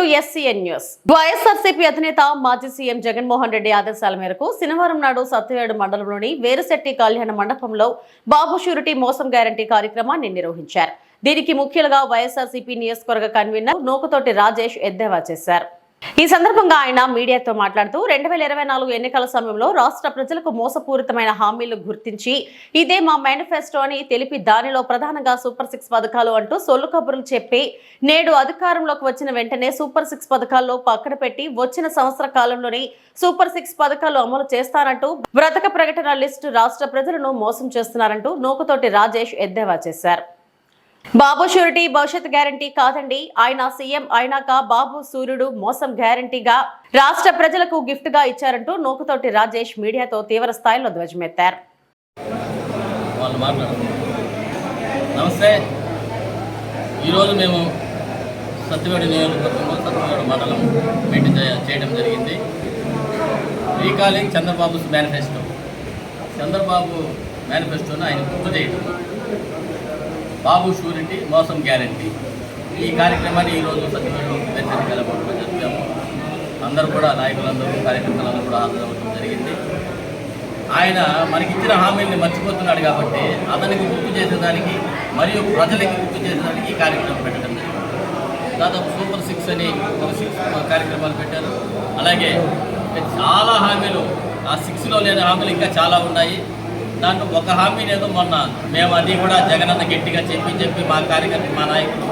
To SCN news. YSRCP అధినేత మాజీ CM Jaganmohan Reddy ఆదేశాల మేరకు శనివారం నాడు సత్యవేడు మండలంలోని వేరుశెట్టి కళ్యాణ మండపంలో బాబు షూరిటీ మోసం గ్యారంటీ కార్యక్రమాన్ని నిర్వహించారు. దీనికి ముఖ్యులుగా వైఎస్ఆర్సీపీ నియోజకవర్గ కన్వీనర్ నూకతోటి రాజేష్ ఎద్దేవా చేశారు. ఈ సందర్భంగా ఆయన మీడియాతో మాట్లాడుతూ రెండు వేల ఇరవై నాలుగు ఎన్నికల సమయంలో రాష్ట్ర ప్రజలకు మోసపూరితమైన హామీలు గుర్తించి ఇదే మా మేనిఫెస్టో అని తెలిపి దానిలో ప్రధానంగా సూపర్ సిక్స్ పథకాలు అంటూ సొల్లు కబుర్లు చెప్పి నేడు అధికారంలోకి వచ్చిన వెంటనే సూపర్ సిక్స్ పథకాల్లో పక్కన పెట్టి వచ్చిన సంవత్సర కాలంలోనే సూపర్ సిక్స్ పథకాలు అమలు చేస్తానంటూ బ్రతక ప్రకటన లిస్టు రాష్ట్ర ప్రజలను మోసం చేస్తున్నారంటూ నూకతోటి రాజేష్ ఎద్దేవా చేశారు. బాబు షూరిటీ భవిష్యత్ గ్యారంటీ కాదండి. ఆయన సీఎం అయినాక బాబు సూర్యుడు మోసం గ్యారంటీగా రాష్ట్ర ప్రజలకు గిఫ్ట్గా ఇచ్చారంటూ నూకతోటి రాజేష్ మీడియాతో తీవ్ర స్థాయిలో ధ్వజమెత్తారు. నమస్తే. ఈరోజు మేము సత్యవేడు నియోజకవర్గంలో సత్యవేడు మండలం మీటింగ్ చేయడం జరిగింది. Recalling Chandrababu manifesto. చంద్రబాబు మేనిఫెస్టోను ఆయన గుర్తు చేయడం బాబు షూరిటీ మోసం గ్యారంటీ. ఈ కార్యక్రమాన్ని ఈరోజు సత్యవేడు దర్శన కలపడంలో జరిపాము అందరూ కూడా నాయకులందరూ కార్యకర్తలందరూ కూడా హాజరవ్వడం జరిగింది. ఆయన మనకిచ్చిన హామీల్ని మర్చిపోతున్నాడు కాబట్టి అతనికి గుర్తు చేసేదానికి మరియు ప్రజలకి గుర్తు చేసేదానికి ఈ కార్యక్రమం పెట్టడం జరిగింది. దాదాపు సూపర్ సిక్స్ అని ఒక సిక్స్ కార్యక్రమాలు పెట్టారు. అలాగే చాలా హామీలు ఆ సిక్స్లో లేని హామీలు ఇంకా చాలా ఉన్నాయి. దాంట్లో ఒక హామీ లేదు మొన్న. మేము అది కూడా జగనన్న గట్టిగా చెప్పి చెప్పి మా కార్యకర్త మా నాయకులు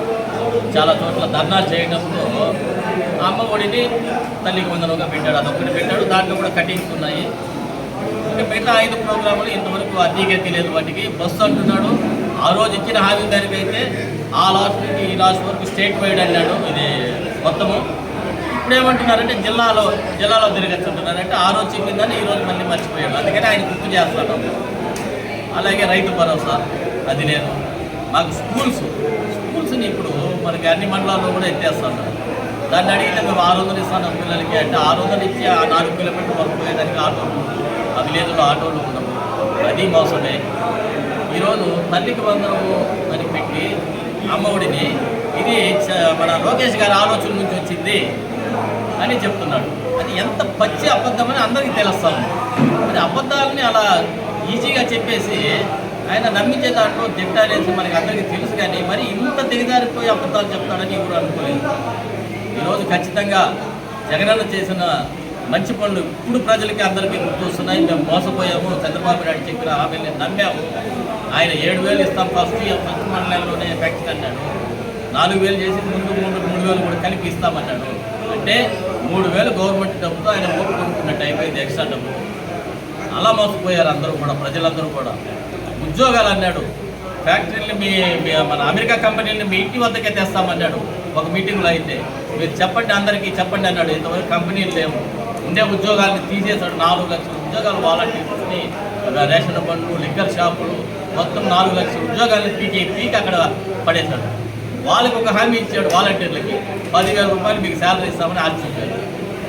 చాలా చోట్ల ధర్నాలు చేయడంతో అమ్మ ఒడిని తల్లికి వందలుగా పెట్టాడు అదొకటి పెట్టాడు దాంట్లో కూడా కటింగ్స్ ఉన్నాయి. ఇంకా మిగతా ఐదు ప్రోగ్రాములు ఇంతవరకు అద్దీకే తెలియదు వాటికి. బస్సు అంటున్నాడు ఆ రోజు ఇచ్చిన హామీ మేరకు అయితే ఆ లాస్ట్ నుంచి ఈ లాస్ట్ వరకు స్టేట్ వైడ్ అన్నాడు ఇది మొత్తము. ఇప్పుడు ఏమంటున్నారంటే జిల్లాలో జిల్లాలో తిరగచ్చు అంటున్నారంటే ఆ రోజు చెప్పిందని ఈ రోజు మళ్ళీ మర్చిపోయాడు. అందుకని ఆయన గుర్తు చేస్తాడు అలాగే రైతు భరోసా అది లేదు మాకు స్కూల్స్ స్కూల్స్ని ఇప్పుడు మనకి అన్ని మండలాల్లో కూడా ఎత్తేస్తాను. దాన్ని అడిగితే మేము ఆరు వందలు ఇస్తాను పిల్లలకి. అంటే ఆరు వందలు ఇచ్చి ఆ నాలుగు కిలోమీటర్లు వరకు పోయేదానికి ఆటోలు అది లేదు ఆటోలు ఉండవు అది మోసమే. ఈరోజు తల్లికి వందనము అని పెట్టి అమ్మఒడిని ఇది చ- మన లోకేష్ గారి ఆలోచన నుంచి వచ్చింది అని చెప్తున్నాడు. అది ఎంత పచ్చి అబద్ధమని అందరికీ తెలుస్తాము. అది అబద్ధాలని అలా ఈజీగా చెప్పేసి ఆయన నమ్మించే దాంట్లో తిట్టాలేసి మనకి అందరికీ తెలుసు కానీ మరి ఇంత దిగజారిపోయి అబద్ధాలు చెప్తాడని ఎవరు అనుకోలేదు. ఈరోజు ఖచ్చితంగా జగనన్న చేసిన మంచి పనులు ఇప్పుడు ప్రజలకి అందరికీ గుర్తొస్తున్నాయి. మేము మోసపోయాము. చంద్రబాబు నాయుడు చెప్పిన హామీని నమ్మాము. ఆయన ఏడు వేలు ఇస్తాం ఫస్ట్ ఫస్ట్ మండలంలోనే ఎఫెక్ట్ అన్నాడు నాలుగు వేలు చేసి ముందు మూడు మూడు వేలు కూడా కలిపి ఇస్తామన్నాడు. అంటే మూడు వేలు గవర్నమెంట్ డబ్బుతో ఆయన ఓటు కొనుక్కున్నట్టు అయిపోయింది ఎక్స్ట్రా డబ్బు. చాలా మోసపోయారు అందరూ కూడా ప్రజలందరూ కూడా. ఉద్యోగాలు అన్నాడు. ఫ్యాక్టరీని మీ మన అమెరికా కంపెనీని మీ ఇంటి వద్దకే తెస్తామన్నాడు. ఒక మీటింగ్లో అయితే మీరు చెప్పండి అందరికీ చెప్పండి అన్నాడు. ఇంతవరకు కంపెనీలు లేవు. ఉండే ఉద్యోగాలను తీసేశాడు. నాలుగు లక్షల ఉద్యోగాలు వాలంటీర్స్ని రేషన్ బండ్లు లిక్కర్ షాపులు మొత్తం నాలుగు లక్షల ఉద్యోగాలను పీకి పీకి అక్కడ పడేశాడు. వాళ్ళకి ఒక హామీ ఇచ్చాడు వాలంటీర్లకి. పదివేల రూపాయలు మీకు శాలరీ ఇస్తామని ఆశ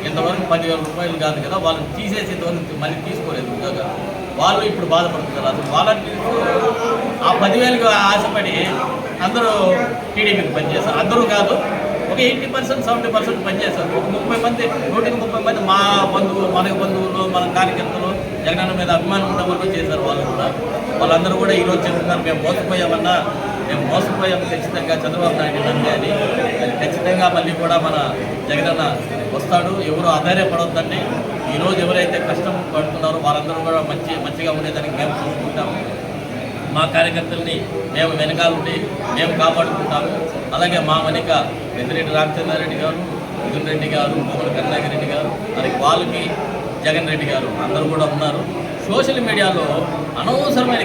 ఇంతవరకు పదివేల రూపాయలు కాదు కదా వాళ్ళని తీసేసేంతవరకు మళ్ళీ తీసుకోలేదు ఉద్యోగాలు వాళ్ళు ఇప్పుడు బాధపడుతున్నారు. అసలు వాలంటీర్స్ ఆ పదివేలకు ఆశపడి అందరూ టీడీపీకి పనిచేస్తారు అందరూ కాదు ఒక ఎయిటీ పర్సెంట్ సెవెంటీ పర్సెంట్ పనిచేస్తారు ఒక ముప్పై మంది నూటికి ముప్పై మంది మా బంధువులు మన బంధువులు మన కార్యకర్తలు జగనన్న మీద అభిమానం ఉన్న వాళ్ళు చేశారు వాళ్ళు కూడా. వాళ్ళందరూ కూడా ఈరోజు చెప్తున్నారు మేము మోసపోయామన్నా మేము మోసపోయాము ఖచ్చితంగా చంద్రబాబు నాయుడు నమ్మి అని. ఖచ్చితంగా మళ్ళీ కూడా మన జగనన్న వస్తాడు ఎవరు ఆధారపడొద్దండి ఈరోజు ఎవరైతే కష్టం పడుతున్నారో వాళ్ళందరూ కూడా మంచి మంచిగా ఉండేదానికి మేము చూసుకుంటాము. మా కార్యకర్తల్ని మేము వెనకాల ఉండి మేము కాపాడుకుంటాము. అలాగే మా వెనుక పెద్దిరెడ్డి రామచంద్రారెడ్డి గారు మిథున్ రెడ్డి గారు మోహన్ కరుణాకర్ రెడ్డి గారు అలాగే వాళ్ళకి జగన్ రెడ్డి గారు అందరూ కూడా ఉన్నారు. సోషల్ మీడియాలో అనవసరమైన